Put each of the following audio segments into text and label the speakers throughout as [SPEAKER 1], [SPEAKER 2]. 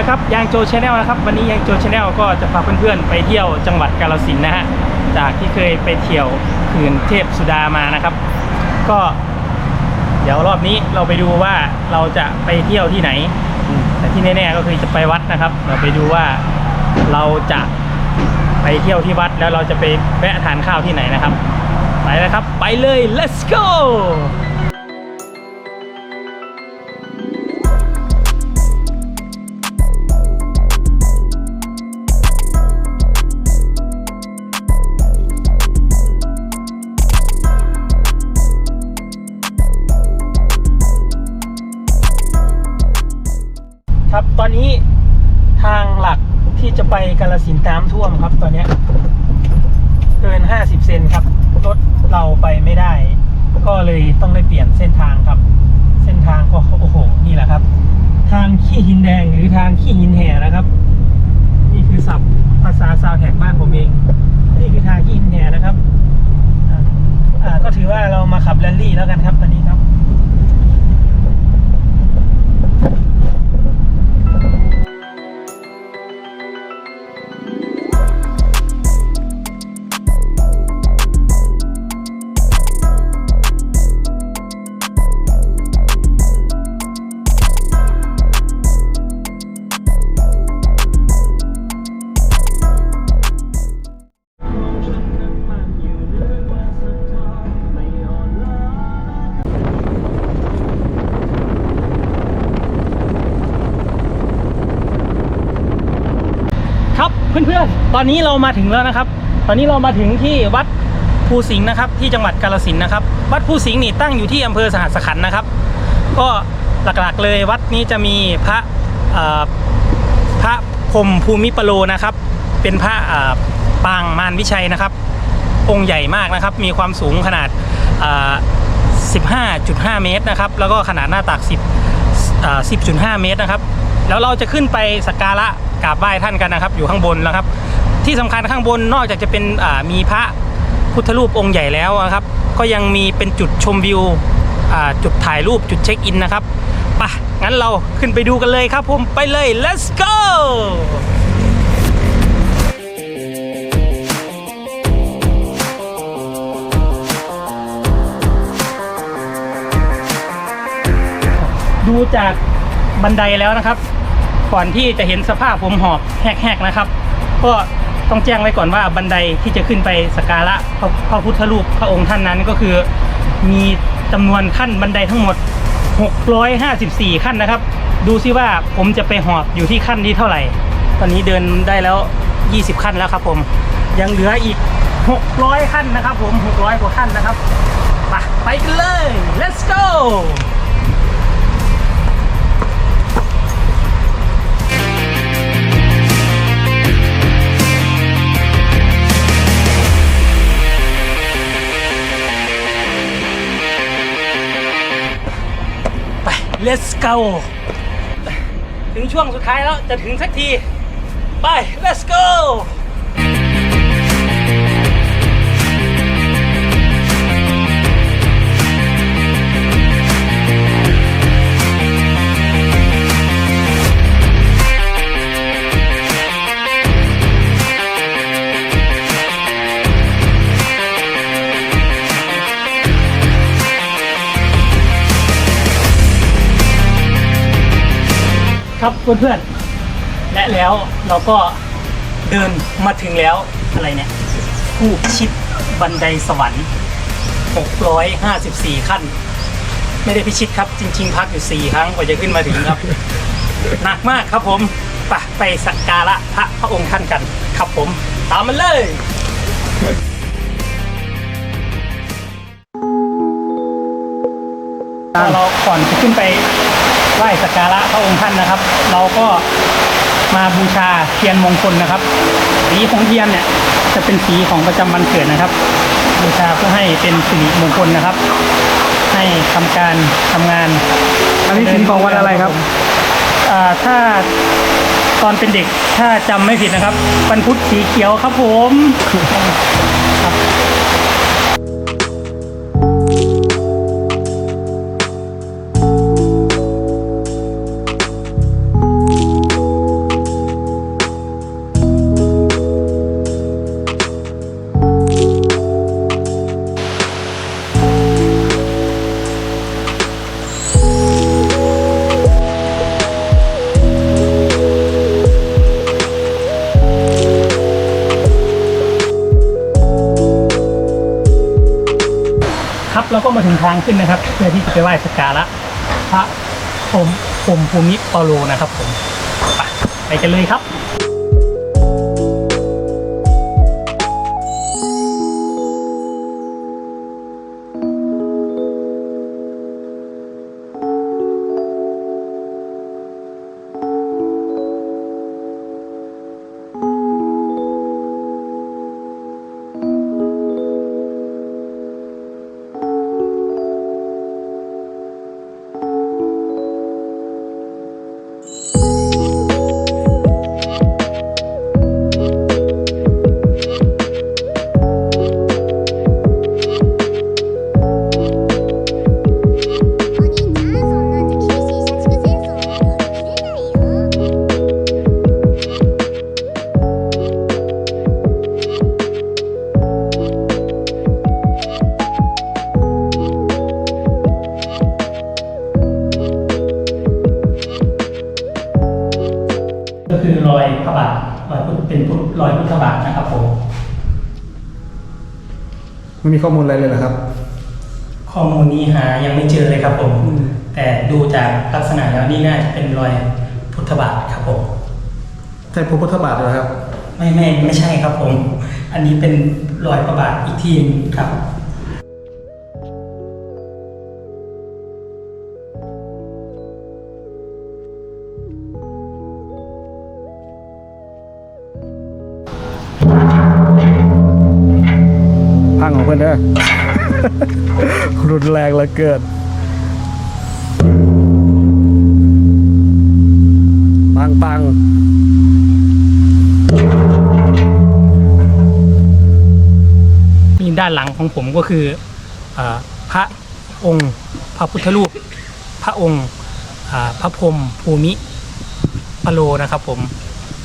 [SPEAKER 1] ละครับยางโจชาแนลนะครับ วันนี้ยางโจชาแนลก็จะพาเพื่อนๆไปเที่ยวจังหวัดกาฬสินนะฮะจากที่เคยไปเที่ยวเขื่อนเทพสุดามานะครับ ก็ เดี๋ยวรอบนี้เราไปดูว่าเราจะไปเที่ยวที่ไหน แต่ที่แน่ๆก็คือจะไปวัดนะครับ เราไปดูว่าเราจะไปเที่ยวที่วัดแล้วเราจะไปแวะทานข้าวที่ไหนนะครับ ไปแล้วครับ ไปเลย let's go เลยต้องได้เปลี่ยนเส้นทางครับ เส้นทางก็โอ้โหนี่แหละครับ ทางขี้หินแดงหรือทางขี้หินแห่นะครับ นี่คือศัพท์ภาษาซาวแท็กบ้านผมเอง นี่คือทางขี้หินแห่นะครับอ่าอ่าก็ถือว่าเรามาขับแรลลี่แล้วกันครับตอนนี้ครับ เพื่อนๆ ตอนนี้เรามาถึงแล้วนะครับ ตอนนี้เรามาถึงที่วัดภูสิงห์นะครับ ที่จังหวัดกาฬสินนะครับ วัดภูสิงห์นี่ตั้งอยู่ที่อำเภอสหัสขันธ์นะครับ ก็หลักๆเลยวัดนี้จะมีพระพระพรมภูมิปโลนะครับ เป็นพระปางมารวิชัยนะครับ องค์ใหญ่มากนะครับ มีความสูงขนาด 15.5 เมตรนะครับ แล้วก็ขนาดหน้าตัก 10 10.5 เมตรนะครับ แล้วเราจะขึ้นไปสักการะกราบไหว้ท่านกันนะครับ อยู่ข้างบนนะครับ ที่สำคัญข้างบนนอกจากจะเป็นมีพระพุทธรูปองค์ใหญ่แล้วนะครับ ก็ยังมีเป็นจุดชมวิวจุดถ่ายรูปจุดเช็คอินนะครับปะงั้นเราขึ้นไปดูกันเลยครับผมไปเลย let's go จากบันไดแล้วนะครับ ก่อนที่จะเห็นสภาพผมหอบแหกๆนะครับ ก็ต้องแจ้งไว้ก่อนว่าบันไดที่จะขึ้นไปสักการะพระพระพุทธรูปพระองค์ท่านนั้นก็คือมีจำนวนขั้นบันไดทั้งหมด 654 ขั้นนะครับ ดูซิว่าผมจะไปหอบอยู่ที่ขั้นที่เท่าไหร่ ตอนนี้เดินได้แล้ว 20 ขั้นแล้วครับผม ยังเหลืออีก 600 ขั้นนะครับผม 600 กว่าขั้นนะครับ ไปไปกันเลย let's go let's go ถึงช่วงสุดท้ายแล้วจะถึงสักที ไป let's go ครับเพื่อนๆ และแล้วเราก็เดินมาถึงแล้วอะไรเนี่ย ผู้ชิตบันไดสวรรค์ 654 ขั้น ไม่ได้พิชิตครับ จริง ๆ พักอยู่ 4 ครั้งกว่าจะขึ้นมาถึงครับ หนักมากครับผมไปไปสักการะพระพระองค์ท่านกันครับผม ตามมันเลยเราก่อนจะขึ้นไป ไหว้สักการะพระองค์ท่านนะครับ เราก็มาบูชาเทียนมงคลนะครับสีของเทียนเนี่ยจะเป็นสีของประจำวันเกิดนะครับ บูชาเพื่อให้เป็นสิริมงคลนะครับ ให้ทำการทำงาน
[SPEAKER 2] อันนี้สีของวันอะไรครับ
[SPEAKER 1] อ่าถ้าตอนเป็นเด็กถ้าจำไม่ผิดนะครับวันพุธสีเขียวครับผม ครับเราก็มาถึงทางขึ้นนะครับ เพื่อที่จะไปไหว้สักการะพระพรมพรหมภูมิปาโลนะครับผมไปไปกันเลยครับ คือรอยพระบาทรอยพุทธเป็นพุทธรอยพุทธบาทนะครับผม
[SPEAKER 2] ไม่มีข้อมูลอะไรเลยเหรอครับ
[SPEAKER 1] ข้อมูลนี้หายังไม่เจอเลยครับผม แต่ดูจากลักษณะแล้วนี่น่าจะเป็นรอยพุทธบาทครับผม
[SPEAKER 2] ใช่พระพุทธบาทเหรอครับ
[SPEAKER 1] ไม่ไม่ไม่ใช่ครับผม อันนี้เป็นรอยพระบาทอีกทีหนึงครับั
[SPEAKER 2] งของเพื่อนเด้อรุนแรงเหลือเกินปังปัง
[SPEAKER 1] นี่ด้านหลังของผมก็คืออพระองค์ พระพุทธรูป พระองค์พระพรมภูมิปโลนะครับผม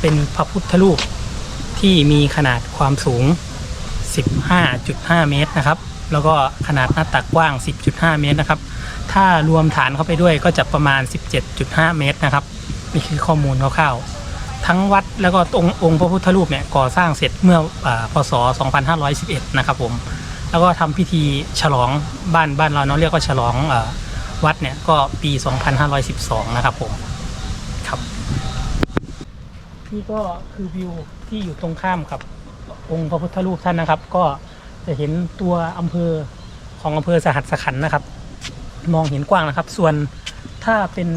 [SPEAKER 1] เป็นพระพุทธรูปที่มีขนาดความสูง 15.5 เมตรนะครับ แล้วก็ขนาดหน้าตักกว้าง 10.5 เมตรนะครับ ถ้ารวมฐานเข้าไปด้วยก็จะประมาณ 17.5 เมตรนะครับ นี่คือข้อมูลคร่าวๆ ทั้งวัดแล้วก็องค์องค์พระพุทธรูปเนี่ยก่อสร้างเสร็จเมื่ออาพศ 2511 นะครับผม แล้วก็ทำพิธีฉลองบ้านบ้านเราเนาะเรียกว่าฉลองอวัดเนี่ยก็ปี 2512 นะครับผม ครับ นี่ก็คือวิวที่อยู่ตรงข้ามกับ องค์พระพุทธรูปท่านนะครับ ก็จะเห็นตัวอำเภอของอำเภอสหัสขันนะครับ มองเห็นกว้างนะครับ ส่วนถ้าเป็น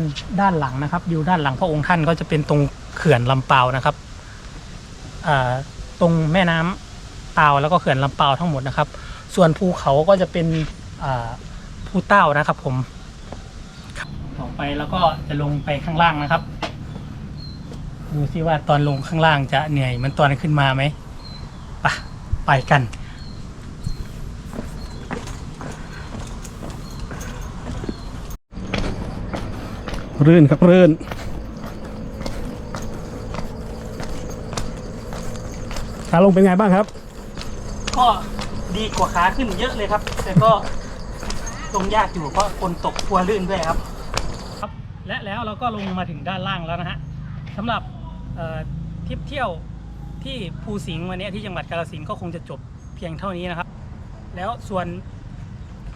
[SPEAKER 1] ด้านหลังนะครับวิวด้านหลังพระองค์ท่านก็จะเป็นตรงเขื่อนลำเปานะครับตรงแม่น้ำตาแล้วก็เขื่อนลำเปาทั้งหมดนะครับ ส่วนภูเขาก็จะเป็นภูเต้านะครับ ผมขับต่อไปแล้วก็จะลงไปข้างล่างนะครับ ดูซิว่าตอนลงข้างล่างจะเหนื่อยมันตอนขึ้นมาไหม ไปไปกัน
[SPEAKER 2] รื่นครับรื่นขาลงเป็นไงบ้างครับ
[SPEAKER 1] ก็ดีกว่าขาขึ้นเยอะเลยครับ แต่ก็ลงยากอยู่เพราะคนตกทัวลื่นด้วยครับ ครับ และแล้วเราก็ลงมาถึงด้านล่างแล้วนะฮะสำหรับเอ่อทริปเที่ยว ที่ภูสิงห์วันนี้ที่จังหวัดกาฬสินธุ์ก็คงจะจบเพียงเท่านี้นะครับ แล้วส่วน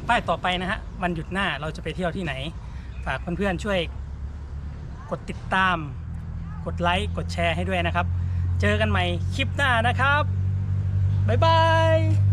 [SPEAKER 1] ป้ายต่อไปนะฮะวันหยุดหน้าเราจะไปเที่ยวที่ไหน ฝากเพื่อนๆช่วยกดติดตาม กดไลค์กดแชร์ให้ด้วยนะครับ เจอกันใหม่คลิปหน้านะครับ บ๊ายบาย